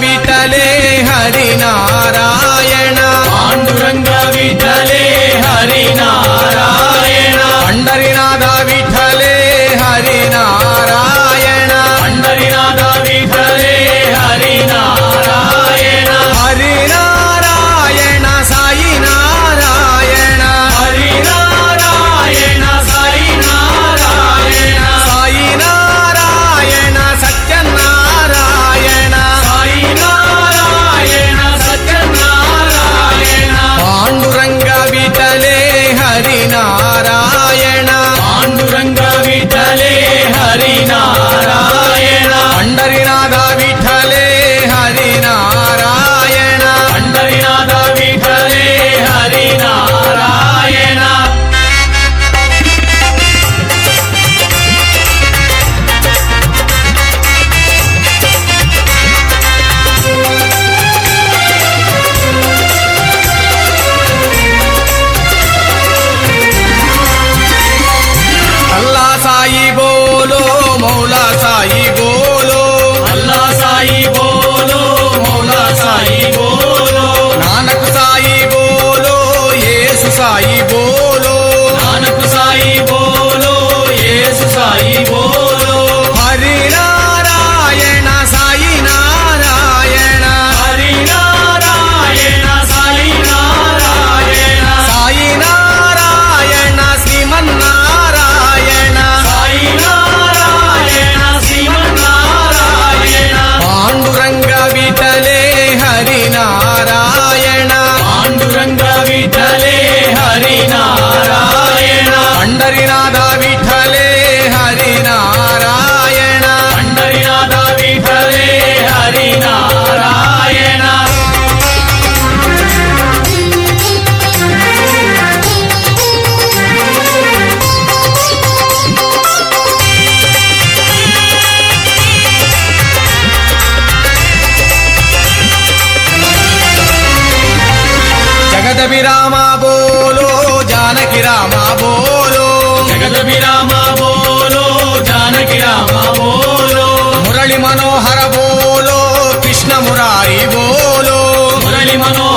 বিটালে হরে మౌలా సాయి బోలో. అల్లా సాయి బోలో. మౌలా సాయి బోలో. నానక్ సాయి బోలో యేసు సాయి బోలో. నానక్ సాయి బోలో. యేసు సాయి బోలో జగదవి రామ బోలో జానకి రామ బోలో. జగదవి రామ బోలో జానకి రామ బోలో. మురళి మనోహర బోలో కృష్ణ మురారి బోలో. మురళి మనోహర